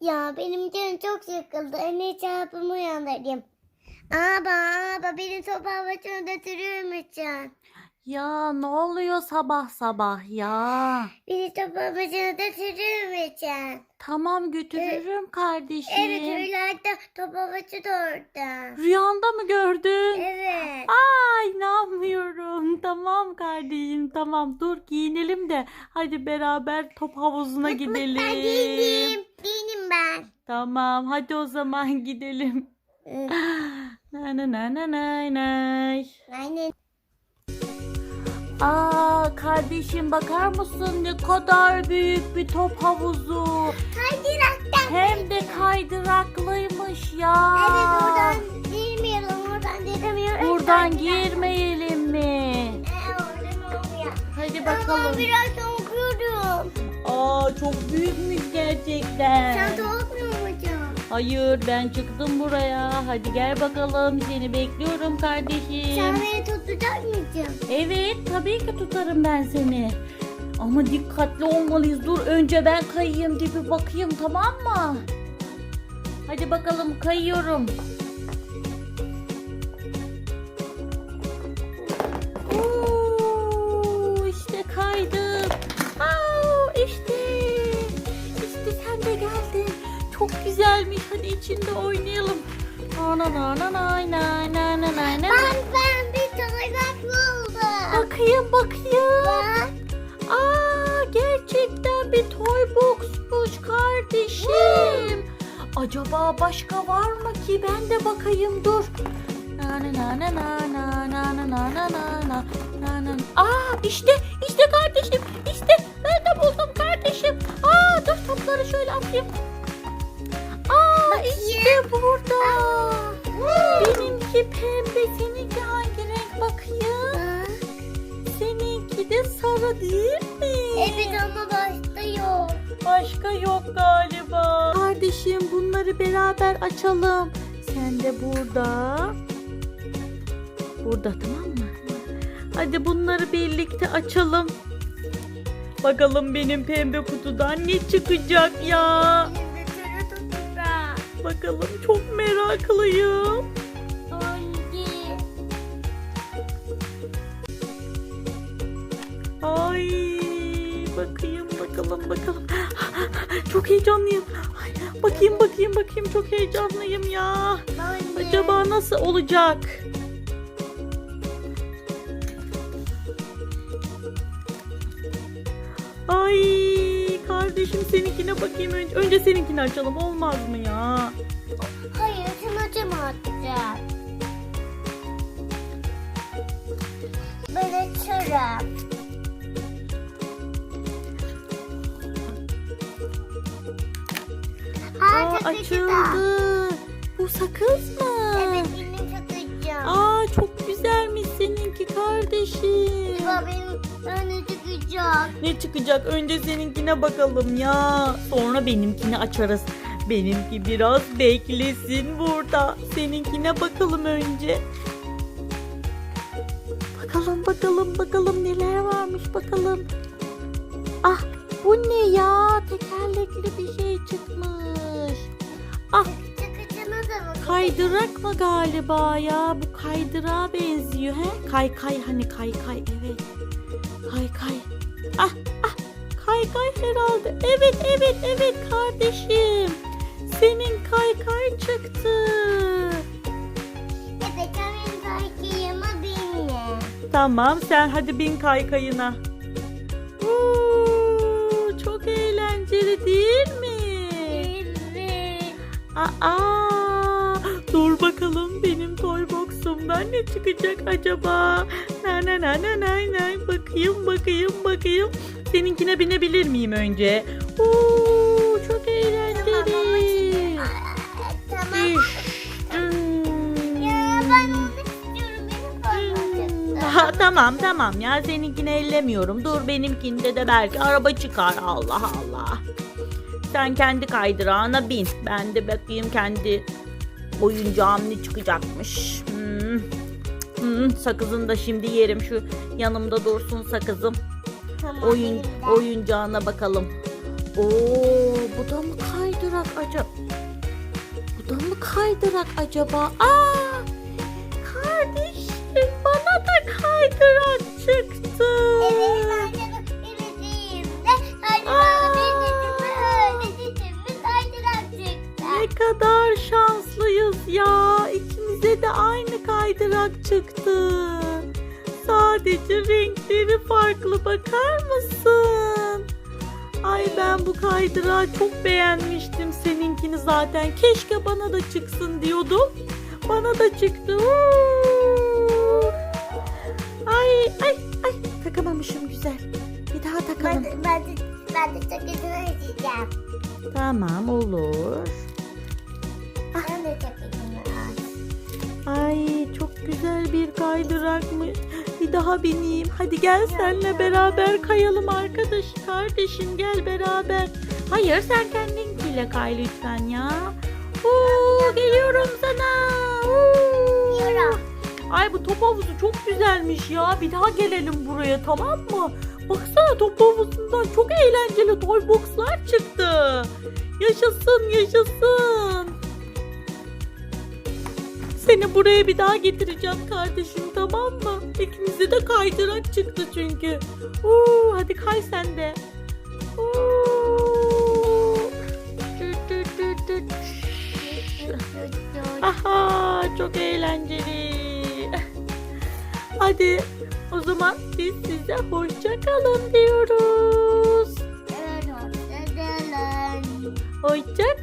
Ya benim canım çok sıkıldı. Anne çarpımı uyandırayım. Aba aba beni top havasına götürür müsün? Ya ne oluyor sabah sabah ya? Beni top havasına götürür müsün? Tamam götürürüm kardeşim. Evet rüyada top havası da orada. Rüyanda mı gördün? Evet. Ay inanmıyorum. Tamam kardeşim tamam dur giyinelim de hadi beraber top havuzuna gidelim. Ben değilim. Ben. Tamam hadi o zaman gidelim. Na na na na na. Aynen. Aa kardeşim bakar mısın ne kadar büyük bir top havuzu. Kaydıraktan. Hem de kaydıraklıymış ya. Evet oradan girmeyelim. Oradan giremiyoruz. Buradan girmeyelim mi? Ee, oradan olmuyor. Hadi Ama bakalım. biraz korkuyorum. Aa çok büyükmüş gerçekten. Sen korkmuyor musun? Hayır ben çıktım buraya. Hadi gel bakalım seni bekliyorum kardeşim. Sen beni tutacak mısın? Evet tabii ki tutarım ben seni. Ama dikkatli olmalıyız. Dur önce ben kayayım bir bakayım tamam mı? Hadi bakalım kayıyorum. Çok güzelmiş. Hadi içinde oynayalım. Na na na na na na na na na na. Ben ben bir toynak buldum. Bakayım bakayım. Bak. Aa gerçekten bir toy boxmuş kardeşim. Acaba başka var mı ki? Ben de bakayım dur. Na na na na na na na na na na na na. Aa işte işte kardeşim Sarı değil mi? Evet ama başta yok. Başka yok galiba. Kardeşim bunları beraber açalım. Sen de burada. Burada tamam mı? Hadi bunları birlikte açalım. Bakalım benim pembe kutudan ne çıkacak ya. Bakalım çok meraklıyım. Bakalım bakalım. Çok heyecanlıyım. Ay, bakayım bakayım bakayım çok heyecanlıyım ya. Acaba nasıl olacak? Ay kardeşim seninkine bakayım önce. Önce seninkini açalım olmaz mı ya? Hayır sen açamayacak. Ben açarım. Aa, açıldı. Bu sakız mı? Evet benim takacağım. Aa çok güzelmiş seninki kardeşim. Baba benim önü çıkacak. Ne çıkacak? Önce seninkine bakalım ya. Sonra benimkini açarız. Benimki biraz beklesin burada. Seninkine bakalım önce. Bakalım bakalım bakalım neler varmış bakalım. Ah bu ne ya? Tekerlekli bir şey çıkmış. Ah? Kaydırak mı galiba ya? Bu kaydırağa benziyor he? Kay kay hani kay kay evet. Kay kay. Ah ah kay kay herhalde. Evet evet evet kardeşim. Senin kay kay çıktı. Evet benim takayıma binme. Tamam sen hadi bin kaykayına. Aa, dur bakalım benim toy box'umdan ne çıkacak acaba? Na na na na na na bakayım bakayım bakayım. Seninkine binebilir miyim önce? Oo, çok Tamam eğlenceli. Tamam. Düştüm. Ya ben onu istiyorum. Benim parmağım Ha, tamam tamam ya seninkini ellemiyorum. Dur benimkinde de belki araba çıkar. Allah Allah. Sen kendi kaydırağına bin. Ben de bakayım kendi oyuncağım ne çıkacakmış. Hmm. Hmm, sakızını da şimdi yerim. Şu yanımda dursun sakızım. Tamam, Oyun oyuncağına bakalım. Oo, bu da mı kaydı? kaydırak acaba? Bu da mı kaydırak acaba? Aa! Kardeşim bana da kaydırak çıktı. Evet kadar şanslıyız ya. İkimize de aynı kaydırak çıktı. Sadece renkleri farklı bakar mısın? Ay ben bu kaydırağı çok beğenmiştim seninkini zaten. Keşke bana da çıksın diyordum. Bana da çıktı. Uuu. Ay ay ay takamamışım güzel. Bir daha Ben takalım. ben de, ben de çok isteyeceğim. Tamam olur. Güzel bir kaydırakmış. Bir daha bineyim. Hadi gel senle beraber kayalım arkadaş. Kardeşim gel beraber. Hayır sen kendinkiyle kay lütfen ya. Oo, geliyorum sana. Oo. Ay bu top havuzu çok güzelmiş ya. Bir daha gelelim buraya tamam mı? Baksana top havuzundan çok eğlenceli toy boxlar çıktı. Yaşasın yaşasın. Seni buraya bir daha getireceğim kardeşim tamam mı? İkimize de kaydırak çıktı çünkü. Oo, hadi kay sen de. Oo. Aha çok eğlenceli. Hadi o zaman biz size hoşça kalın diyoruz. Hoşça